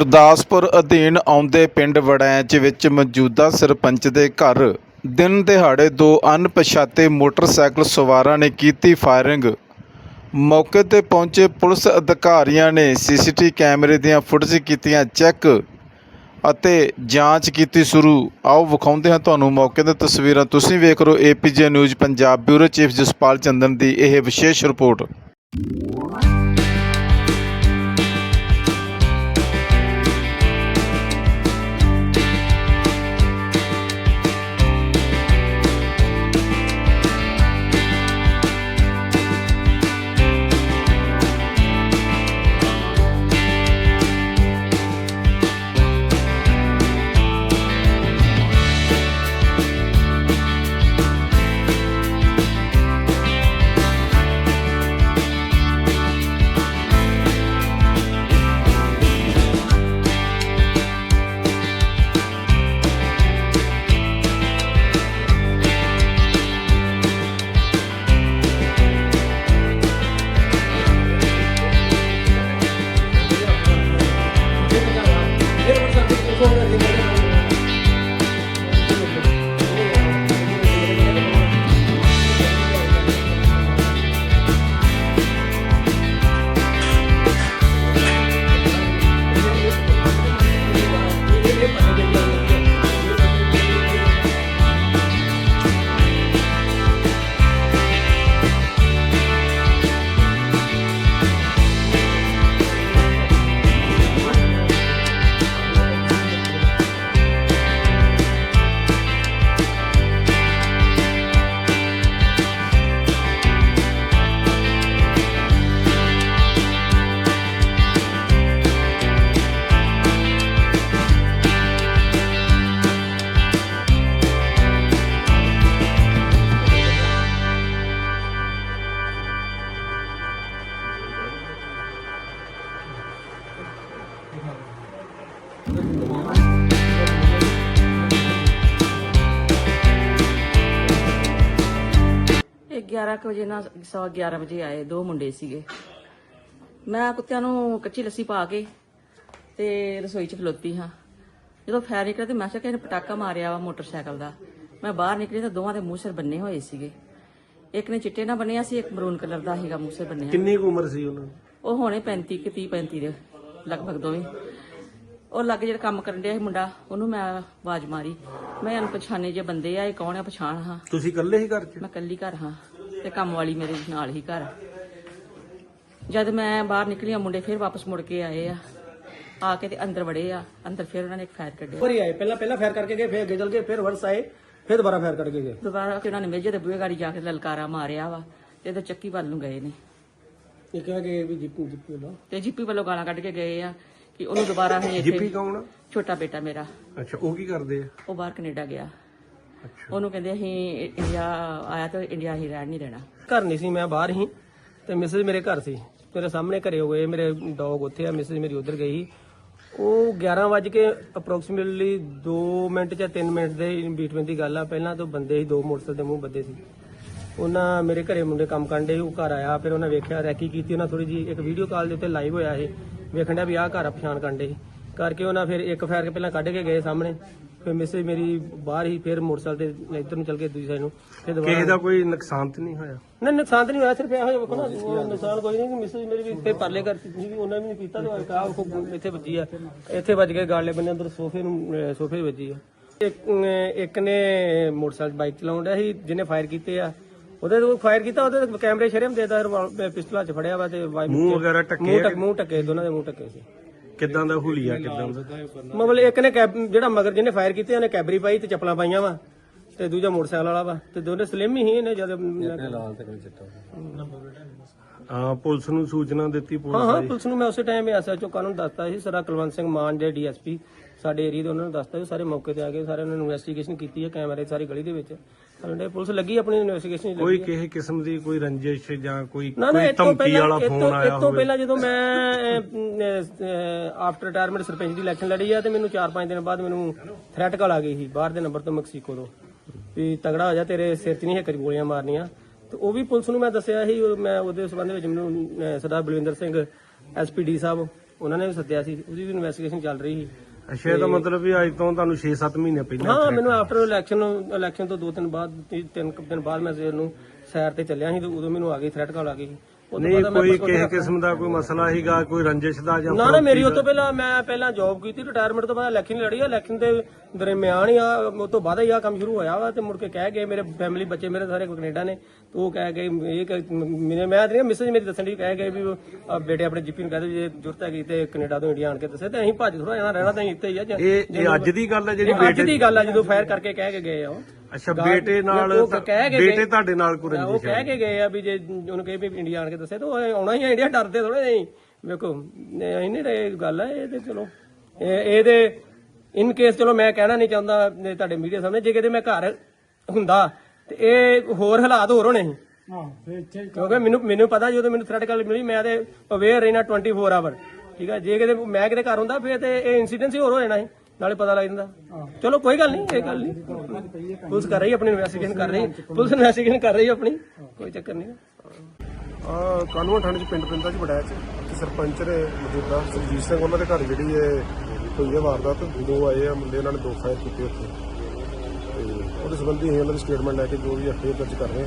ਗੁਰਦਾਸਪੁਰ ਅਧੀਨ ਆਉਂਦੇ ਪਿੰਡ ਵੜੈਚ ਵਿੱਚ ਮੌਜੂਦਾ ਸਰਪੰਚ ਦੇ ਘਰ ਦਿਨ ਦਿਹਾੜੇ ਦੋ ਅਣਪਛਾਤੇ ਮੋਟਰਸਾਈਕਲ ਸਵਾਰਾਂ ਨੇ ਕੀਤੀ ਫਾਇਰਿੰਗ। ਮੌਕੇ ਤੇ ਪਹੁੰਚੇ ਪੁਲਿਸ ਅਧਿਕਾਰੀਆਂ ਨੇ ਸੀਸੀਟੀ ਕੈਮਰੇ ਦੀਆਂ ਫੁਟੇਜ ਕੀਤੀਆਂ ਚੈੱਕ ਅਤੇ ਜਾਂਚ ਕੀਤੀ ਸ਼ੁਰੂ। ਆਓ ਵਿਖਾਉਂਦੇ ਹਾਂ ਤੁਹਾਨੂੰ ਮੌਕੇ ਦੀਆਂ ਤਸਵੀਰਾਂ। ਤੁਸੀਂ ਵੇਖ ਰਹੇ ਹੋ APJ news Punjab bureau chief Jaspal Chandan ਦੀ ਇਹ ਵਿਸ਼ੇਸ਼ ਰਿਪੋਰਟ। 11 ਕੁ ਵਜੇ ਨਾਲ ਸਵਾ 11 ਵਜੇ ਆਏ ਦੋ ਮੁੰਡੇ ਸੀਗੇ। ਮੈਂ ਕੁੱਤਿਆਂ ਨੂੰ ਕੱਚੀ ਲੱਸੀ ਪਾ ਕੇ ਤੇ ਰਸੋਈ 'ਚ ਖਲੋਤੀ ਹਾਂ। ਜਦੋਂ ਫਾਇਰ ਨਿਕਲਿਆ ਤੇ ਮੈਂ ਕਿਹਾ ਕਿ ਇਹਨੇ ਪਟਾਕਾ ਮਾਰਿਆ ਵਾ ਮੋਟਰਸਾਈਕਲ ਦਾ। ਮੈਂ ਬਾਹਰ ਨਿਕਲੀ ਤਾਂ ਦੋਵਾਂ ਦੇ ਮੂੰਹ ਸਿਰ ਬੰਨੇ ਹੋਏ ਸੀਗੇ। ਇੱਕ ਨੇ ਚਿੱਟੇ ਨਾਲ ਬੰਨਿਆ ਸੀ ਇੱਕ ਮਰੂਨ ਕਲਰ ਦਾ ਸੀਗਾ ਮੂੰਹ ਸਿਰ ਬੰਨਿਆ। ਕਿੰਨੀ ਕੁ ਉਮਰ ਸੀ ਉਹਨਾਂ ਦੀ? ਉਹ ਹੋਣੇ 35 ਕਿ 30 35 ਦੇ ਲਗਭਗ ਦੋਵੇਂ। ਉਹ ਲੱਗ ਜਿਹੜਾ ਕੰਮ ਕਰਨ ਡਿਆ ਸੀ ਮੁੰਡਾ ਉਹਨੂੰ ਮੈਂ ਆਵਾਜ਼ ਮਾਰੀ। ਮੈਂ ਅਣਪਛਾਣੇ ਜੇ ਬੰਦੇ ਆ ਇਹ ਕੌਣ ਆ ਪਛਾਣ ਹਾਂ। ਤੁਸੀਂ ਇਕੱਲੇ ਹੀ ਘਰ 'ਚ? ਮੈਂ ਕੱਲੀ ਘਰ ਹਾਂ। ਤੇ ਕੰਮ ਵਾਲੀ ਮੇਰੇ ਨਾਲ ਹੀ ਘਰ ਜਦ ਮੈਂ ਬਾਹਰ ਨਿਕਲੀ ਆ ਮੁੰਡੇ ਫਿਰ ਵਾਪਸ ਮੁੜ ਕੇ ਆਏ ਆ। ਆ ਕੇ ਤੇ ਅੰਦਰ ਵੜੇ ਆ। ਅੰਦਰ ਫਿਰ ਉਹਨਾਂ ਨੇ ਇੱਕ ਫਾਇਰ ਕੱਢਿਆ। ਵਾਰੀ ਆਏ। ਪਹਿਲਾਂ ਪਹਿਲਾਂ ਫਾਇਰ ਕਰਕੇ ਗਏ ਫਿਰ ਅੱਗੇ ਚਲ ਗਏ ਫਿਰ ਵਰਸ ਆਏ ਫਿਰ ਦੁਬਾਰਾ ਫਾਇਰ ਕਰਕੇ ਗਏ। ਦੁਬਾਰਾ ਕਿ ਉਹਨਾਂ ਨੇ ਮੇਜੇ ਦੇ ਬੂਹੇ ਗਾੜੀ ਜਾ ਕੇ ਲਲਕਾਰਾ ਮਾਰਿਆ ਵਾ ਤੇ ਤੇ ਚੱਕੀ ਵੱਲ ਨੂੰ ਗਏ ਨੇ। ਇਹ ਕਿਹਾ ਕਿ ਵੀ ਜਿੱਪੂ ਜਿੱਪੂ ਲੋ ਤੇ ਜੀਪੀ ਵੱਲੋਂ ਗਾਲਾਂ ਕੱਢ ਕੇ ਗਏ ਆ ਕਿ ਉਹਨੂੰ ਦੁਬਾਰਾ ਅਸੀਂ ਜਿੱਪੀ ਕੌਣ? ਛੋਟਾ ਬੇਟਾ ਮੇਰਾ। ਅੱਛਾ ਉਹ ਕੀ ਕਰਦੇ ਆ? ਉਹ ਬਾਹਰ ਕੈਨੇਡਾ ਗਿਆ। ਉਹਨੂੰ ਕਹਿੰਦੇ ਅਸੀਂ ਇੰਡੀਆ ਆਇਆ ਤੇ ਇੰਡੀਆ ਹੀ ਰਹਿਣ ਨਹੀਂ ਦੇਣਾ। ਘਰ ਨਹੀਂ ਸੀ ਮੈਂ ਬਾਹਰ ਹੀ ਤੇ ਮਿਸਿਸ ਮੇਰੇ ਘਰ ਸੀ। ਮੇਰੇ ਸਾਹਮਣੇ ਘਰੇ ਹੋਏ ਮੇਰੇ ਡੌਗ ਉੱਥੇ ਆ ਮਿਸਿਸ ਮੇਰੀ ਉਧਰ ਗਈ ਉਹ 11 ਵਜ ਕੇ ਅਪਰੋਕਸੀਮੇਟਲੀ 2 ਮਿੰਟ ਜਾਂ 3 ਮਿੰਟ ਦੇ ਬੀਟਵੀਨ ਦੀ ਗੱਲ ਆ। ਪਹਿਲਾਂ ਤੋਂ ਬੰਦੇ ਸੀ ਦੋ ਮੋਟਰਸਾਈਕਲ ਦੇ ਮੂੰਹ ਬੱਦੇ ਸੀ। ਉਹਨਾਂ ਮੇਰੇ ਘਰੇ ਮੁੰਡੇ ਕੰਮ ਕਰਨ ਦੇ ਉਹ ਘਰ ਆਇਆ। ਫਿਰ ਉਹਨਾਂ ਵੇਖਿਆ ਰੈਕੀ ਕੀਤੀ ਉਹਨਾਂ ਥੋੜੀ ਜੀ ਇੱਕ ਵੀਡੀਓ ਕਾਲ ਦੇ ਉੱਤੇ ਲਾਈਵ ਹੋਇਆ ਇਹ। ਵੇਖਣ ਡਿਆ ਵੀ ਆਹ ਘਰ ਆ ਪਛਾਣ ਕਰਨ ਦੇ ਕਰਕੇ ਉਹਨਾਂ ਫਿਰ ਇੱਕ ਫਾਇਰ ਕੇ ਪਹਿਲਾਂ ਕੱਢ ਕੇ ਗਏ ਸਾਹਮਣੇ। ਫਿਰ ਮਿਸੇ ਮੇਰੀ ਬਾਹਰ ਹੀ ਫਿਰ ਮੋਟਰਸਾਈਕਲ ਤੇ ਇੱਧਰ ਨੂੰ ਚੱਲ ਕੇ ਦੂਜੀ ਸਾਈਡ ਨੂੰ ਫਿਰ ਦੁਬਾਰਾ ਕਿਸੇ ਦਾ ਕੋਈ ਨੁਕਸਾਨ ਤੇ ਨਹੀਂ ਹੋਇਆ? ਨਹੀਂ ਨੁਕਸਾਨ ਤਾਂ ਨਹੀਂ ਹੋਇਆ ਸਿਰਫ ਇਹੋ ਜਿਹਾ ਵੇਖੋ ਨਾ ਉਹ ਨੁਕਸਾਨ ਕੋਈ ਨਹੀਂ ਕਿ ਮਿਸਿਸ ਮੇਰੀ ਵੀ ਇੱਥੇ ਪਰਲੇ ਕਰ ਸੀ ਵੀ ਉਹਨਾਂ ਵੀ ਨਹੀਂ ਕੀਤਾ ਤੇ ਕਾ ਉਹ ਇੱਥੇ ਵੱਜੀ ਆ ਇੱਥੇ ਵੱਜ ਕੇ ਗਾਲੇ ਬੰਨੇ ਅੰਦਰ ਸੋਫੇ ਨੂੰ ਸੋਫੇ ਵੱਜੀ ਆ। ਇੱਕ ਇੱਕ ਨੇ ਮੋਟਰਸਾਈਕਲ ਬਾਈਕ ਚਲਾਉਣ ਡਿਆ ਸੀ ਜਿਹਨੇ ਫਾਇਰ ਕੀਤੇ ਆ। ਉਹਦੇ ਤੋਂ ਫਾਇਰ ਕੀਤਾ ਉਹਦੇ ਕੈਮਰੇ ਸ਼ਰਮ ਦੇਦਾ ਪਿਸਤਲਾ 'ਚ ਫੜਿਆ ਵਾ ਤੇ ਮੂੰਹ ਵਗੈਰਾ ਟੱਕ ਮੂੰਹ ਟੱਕੇ ਦੋਨਾਂ ਦੇ ਮੂੰਹ ਟੱਕੇ ਸੀ। ਕਿਦਾਂ ਦਾ ਹੁਲੀਆ ਕਿਦਾਂ ਦਾ? ਮਤਲਬ ਇੱਕ ਨੇ ਕੈਬ ਜਿਹੜਾ ਮਗਰ ਜਿਹਨੇ ਫਾਇਰ ਕੀਤੇ ਉਹਨੇ ਕੈਬਰੀ ਪਾਈ ਤੇ ਚੱਪਲਾਂ ਪਾਈਆਂ ਵਾ ਤੇ ਦੂਜਾ ਮੋਟਰਸਾਈਕਲ ਵਾਲਾ ਵਾ ਤੇ ਦੋਨੇ ਸਲਿਮ ਹੀ ਇਹਨੇ ਜਦ ਆ ਪੁਲਿਸ ਨੂੰ ਸੂਚਨਾ ਦਿੱਤੀ ਹਾਂ ਪੁਲਿਸ ਹਾਂ ਪੁਲਿਸ ਨੂੰ ਮੈਂ ਉਸੇ ਟਾਈਮ ਐਸਐਚਓ ਕਾਨੂੰਨ ਦੱਸਤਾ ਸੀ ਸਰਾ ਕੁਲਵੰਤ ਸਿੰਘ ਮਾਨ ਦੇ ਡੀਐਸਪੀ ਸਾਡੇ ਏਰੀਆ ਦੇ ਉਹਨਾਂ ਨੂੰ ਦੱਸਤਾ ਸਾਰੇ ਮੌਕੇ ਤੇ ਆ ਗਏ ਸਾਰੇ ਉਹਨਾਂ ਨੇ ਇਨਵੈਸਟੀਗੇਸ਼ਨ ਕੀਤੀ ਹੈ ਕੈਮਰੇ ਸਾਰੀ ਗਲੀ ਦੇ ਵਿੱਚ। ਸਾਡੇ ਪੁਲਿਸ ਲੱਗੀ ਆਪਣੀ ਇਨਵੈਸਟੀਗੇਸ਼ਨ ਕੋਈ ਕਿਸੇ ਕਿਸਮ ਦੀ ਕੋਈ ਰੰਜਿਸ਼ ਜਾਂ ਕੋਈ ਨਾ ਨਾ ਕੋਈ ਇਹ ਤੋਂ ਧਮਕੀ ਪਹਿਲਾਂ ਵਾਲਾ ਇਹ ਫੋਨ ਤੋਂ ਆਇਆ ਇਹ ਤੋਂ ਹੋਵੇ। ਪਹਿਲਾਂ ਜਦੋਂ ਮੈਂ ਆਫਟਰ ਰਿਟਾਇਰਮੈਂਟ ਸਰਪੰਚ ਦੀ ਇਲੈਕਸ਼ਨ ਲੜੀ ਆ ਤੇ ਮੈਨੂੰ 4-5 ਦਿਨ ਬਾਅਦ ਮੈਨੂੰ ਥ੍ਰੈਟ ਕਾਲ ਆ ਗਈ ਸੀ ਬਾਹਰ ਦੇ ਨੰਬਰ ਤੋਂ ਮੈਕਸੀਕੋ ਤੋਂ ਵੀ ਤਗੜਾ ਹੋ ਜਾ ਤੇਰੇ ਸਿਰ 'ਚ ਨਹੀਂ ਇੱਕ ਗੋਲੀਆਂ ਮਾਰਨੀਆਂ। ਤੇ ਉਹ ਵੀ ਪੁਲਿਸ ਨੂੰ ਮੈਂ ਦੱਸਿਆ ਸੀ ਉਹ ਮੈਂ ਉਹਦੇ ਸੰਬੰਧ ਵਿੱਚ ਮੈਨੂੰ ਅਹ, ਸਰਦਾਰ ਬਲਵਿੰਦਰ ਸਿੰਘ ਐਸਪੀਡੀ ਸਾਹਿਬ ਉਹਨਾਂ ਨੇ ਵੀ ਸੱਦਿਆ ਸੀ ਉਹਦੀ ਵੀ ਇਨਵੈਸਟੀਗੇਸ਼ਨ ਚੱਲ ਰਹੀ ਸੀ। ਅੱਛਾ ਇਹਦਾ ਮਤਲਬ ਵੀ ਅੱਜ ਤੋਂ ਤੁਹਾਨੂੰ 6-7 ਮਹੀਨੇ ਪਹਿਲਾਂ ਹਾਂ ਮੈਨੂੰ ਆਫਟਰ ਇਲੈਕਸ਼ਨ ਇਲੈਕਸ਼ਨ ਤੋਂ ਦੋ ਤਿੰਨ ਬਾਅਦ ਤੀ- ਤਿੰਨ ਕੁ ਦਿਨ ਬਾਅਦ ਮੈਂ ਸਵੇਰ ਨੂੰ ਸੈਰ ਤੇ ਚੱਲਿਆ ਸੀ ਤੇ ਉਦੋਂ ਮੈਨੂੰ ਆ ਗਈ ਥ੍ਰੈਟ ਕਾਲ ਆ ਗਈ ਉਹ ਤੋਂ ਨਹੀਂ ਬਾਅਦ ਮੈਂ ਕੋਈ ਕਿਸੇ ਕਿਸਮ ਦਾ ਕੋਈ ਮਸਲਾ ਸੀਗਾ ਕੋਈ ਰੰਜਿਸ਼ ਦਾ ਜਾਂ ਨਾ ਨਾ ਮੇਰੀ ਉਹ ਤੋਂ ਪਹਿਲਾਂ ਮੈਂ ਪਹਿਲਾਂ ਜੌਬ ਕੀਤੀ ਰਿਟਾਇਰਮੈਂਟ ਤੋਂ ਬਾਅਦ ਇਲੈਕਸ਼ਨ ਲੜੀ ਆ ਇਲੈਕਸ਼ਨ ਦੇ ਦਰਮਿਆਨ ਹੀ ਆ ਉਹ ਤੋਂ ਬਾਅਦ ਹੀ ਆ ਕੰਮ ਸ਼ੁਰੂ ਹੋਇਆ ਵਾ ਤੇ ਮੁੜ ਕੇ ਕਹਿ ਗਏ ਮੇਰੇ ਫੈਮਿਲੀ ਬੱਚੇ ਮੇਰੇ ਸਾਰੇ ਕੈਨੇਡਾ ਨੇ ਤੇ ਉਹ ਕਹਿ ਗਏ ਇਹ ਕਿ ਮੇਰੇ ਮੈਂ ਨਹੀਂ ਮੈਸੇਜ ਮੇਰੀ ਦੱਸਣ ਦੀ ਕਹਿ ਗਏ ਵੀ ਉਹ, ਆ, ਬੇਟੇ ਆਪਣੇ ਜੀਪੀ ਨੂੰ ਕਹਦੇ ਜੇ ਜ਼ਰੂਰਤ ਹੈਗੀ ਤੇ ਕੈਨੇਡਾ ਤੋਂ ਇੰਡੀਆ ਆਣ ਕੇ ਦੱਸੇ ਤੇ ਅਸੀਂ ਭੱਜ ਥੋੜਾ ਜਾਣਾ ਰਹਿਣਾ ਤਾਂ ਅਸੀਂ ਇੱਥੇ ਹੀ ਆ ਜੇ- ਇਹ ਇਹ ਅੱਜ ਦੀ ਗੱਲ ਹੈ ਜਿਹੜੀ ਅੱਜ ਦੀ ਗੱਲ ਆ ਜਦੋਂ ਫਾਇਰ ਕਰਕੇ ਕਹਿ ਕੇ ਗਏ ਆ ਉਹ। ਅੱਛਾ ਬੇਟੇ ਨਾਲ ਉਹ ਕਹਿ ਕੇ ਬੇਟੇ ਤੁਹਾਡੇ ਨਾਲ ਕੋਈ ਉਹ ਰੰਜਿਸ਼ ਕਹਿ ਕੇ ਗਏ ਆ ਵੀ ਜੇ ਉਹਨੂੰ ਕਹੇ ਵੀ ਇੰਡੀਆ ਆਣ ਕੇ ਦੱਸੇ ਤਾਂ ਉਹ ਆਉਣਾ ਹੀ ਆ ਇੰਡੀਆ ਡਰਦੇ ਥੋੜੇ ਨਹੀਂ ਵੇਖੋ ਇਹ ਨਹੀਂ ਇਹ ਗੱਲ ਹੈ ਇਹ ਤੇ ਚਲੋ। ਇਹ ਇਹਦੇ ਇਨ ਕੇਸ ਚਲੋ ਮੈਂ ਕਹਿਣਾ ਨਹੀਂ ਚਾਹੁੰਦਾ ਇਹ ਤੁਹਾਡੇ ਮੀਡੀਆ ਸਾਹਮਣੇ ਜੇ ਕਿਤੇ ਮੈਂ ਘਰ ਹੁੰਦਾ ਤੇ ਇਹ ਹੋਰ ਹਾਲਾਤ ਹੋਰ ਹੋਣੇ ਸੀ। ਕਿਉਂਕਿ ਮੈਨੂੰ ਮੈਨੂੰ ਪਤਾ ਜਦੋਂ ਮੈਨੂੰ ਥ੍ਰੈਟ ਕਾਲ ਮਿਲੀ ਮੈਂ ਤੇ ਅਵੇਅਰ ਰਹਿਣਾ 24 ਆਵਰ ਠੀਕ ਹੈ ਜੇ ਕਿਤੇ ਮੈਂ ਕਿਤੇ ਘਰ ਹੁੰਦਾ ਫਿਰ ਤੇ ਇਹ ਇਨਸੀਡੈਂਟ ਹੀ ਹੋਰ ਹੋ ਜਾਣਾ ਸੀ। ਨਾਲੇ ਪਤਾ ਲੱਗ ਜਾਂਦਾ। ਚਲੋ ਕੋਈ ਗੱਲ ਨਹੀਂ ਇਹ ਗੱਲ ਨਹੀਂ। ਪੁਲਿਸ ਕਰ ਰਹੀ ਆਪਣੀ ਇਨਵੈਸਟੀਗੇਸ਼ਨ ਕਰ ਰਹੀ ਪੁਲਿਸ ਇਨਵੈਸਟੀਗੇਸ਼ਨ ਕਰ ਰਹੀ ਆਪਣੀ। ਕੋਈ ਚੱਕਰ ਨਹੀਂ। ਆ ਕਾਨੂੰਨ ਥਾਣੇ ਚ ਪਿੰਡ ਪਿੰਦਾ ਚ ਬੜਾਇਆ ਚ ਤੇ ਸਰਪੰਚ ਨੇ ਮੌਜੂਦਾ ਸਰਜੀਤ ਸਿੰਘ ਉਹਨਾਂ ਦੇ ਘਰ ਜਿਹੜੀ ਹੈ ਹੋਈ ਹੈ ਵਾਰਦਾਤ। ਦੋ ਆਏ ਆ ਮੁੰਡੇ ਉਹਨਾਂ ਨੇ ਦੋ ਫਾਇਰ ਕੀਤੇ ਉੱਥੇ। ਤੇ ਉਹਦੇ ਸੰਬੰਧੀ ਉਹਨਾਂ ਦੀ ਸਟੇਟਮੈਂਟ ਲੈ ਕੇ ਜੋ ਵੀ ਅੱਗੇ ਦਰਜ ਕਰ ਰਹੇ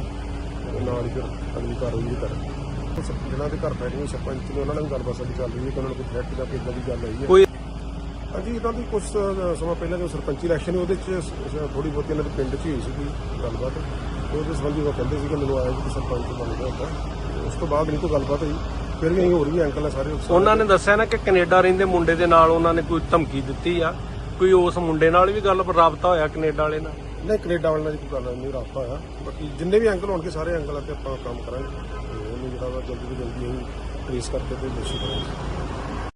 ਤੇ ਨਾਲ ਹੀ ਫਿਰ ਅਗਲੀ ਕਾਰਵਾਈ ਵੀ ਕਰ ਰਹੇ ਹਾਂ। ਤੇ ਸਰ- ਜਿਹਨਾਂ ਦੇ ਘਰ ਬੈਠੇ ਸਰਪੰਚ ਨੇ ਉਹਨਾਂ ਨਾਲ ਵੀ ਗੱਲਬਾਤ ਸਾਡੀ ਚੱਲ ਰਹੀ ਹੈ। ਕਿ ਉਹਨਾਂ ਨੂੰ ਕੋਈ ਥ੍ਰੈਟ ਜਾਂ ਕੋਈ ਦੀ ਗੱਲ ਆਈ ਹੈ। ਹਾਂਜੀ ਇਹਨਾਂ ਦੀ ਕੁਝ ਸਮਾਂ ਪਹਿਲਾਂ ਜੋ ਸਰਪੰਚੀ ਇਲੈਕਸ਼ਨ ਉਹਦੇ ਚ ਥੋੜੀ ਬਹੁਤੀ ਇਹਨਾਂ ਦੇ ਪਿੰਡ 'ਚ ਹੀ ਹੋਈ ਸੀ ਕੋਈ ਗੱਲਬਾਤ। ਤੇ ਉਹਦੇ ਸੰਬੰਧੀ ਉਹ ਕਹਿੰਦੇ ਸੀ ਕਿ ਮੈਨੂੰ ਆਇਆ ਕਿ ਸਰਪੰਚ ਬਣ ਗਿਆ ਹੁੰਦਾ ਉਸ ਤੋਂ ਬਾਅਦ ਨਹੀਂ ਕੋਈ ਗੱਲਬਾਤ ਹੋਈ। ਫਿਰ ਵੀ ਅਸੀਂ ਹੋਰ ਵੀ ਅੰਕਲ ਆ ਸਾਰੇ ਉਹਨਾਂ ਨੇ ਦੱਸਿਆ ਨਾ ਕਿ ਕੈਨੇਡਾ ਰਹਿੰਦੇ ਮੁੰਡੇ ਦੇ ਨਾਲ ਉਹਨਾਂ ਨੇ ਕੋਈ ਧਮਕੀ ਦਿੱਤੀ ਆ। ਕੋਈ ਉਸ ਮੁੰਡੇ ਨਾਲ ਵੀ ਗੱਲ ਰਾਬਤਾ ਹੋਇਆ ਕੈਨੇਡਾ ਵਾਲੇ ਨਾਲ? ਨਹੀਂ ਕੈਨੇਡਾ ਵਾਲਿਆਂ ਦੀ ਕੋਈ ਗੱਲ ਨਹੀਂ ਰਾਬਤਾ ਹੋਇਆ। ਬਾਕੀ ਜਿੰਨੇ ਵੀ ਅੰਕਲ ਹੋਣਗੇ ਸਾਰੇ ਅੰਕਲਾਂ ਤੇ ਆਪਾਂ ਕੰਮ ਕਰਾਂਗੇ। ਤੇ ਉਹਨੂੰ ਜਿਹੜਾ ਵਾ ਜਲਦੀ ਤੋਂ ਜਲਦੀ ਅਸੀਂ ਟ੍ਰੇਸ ਕਰਕੇ ਤੇ ਦੋਸ਼ੀ ਕਰਾਂਗੇ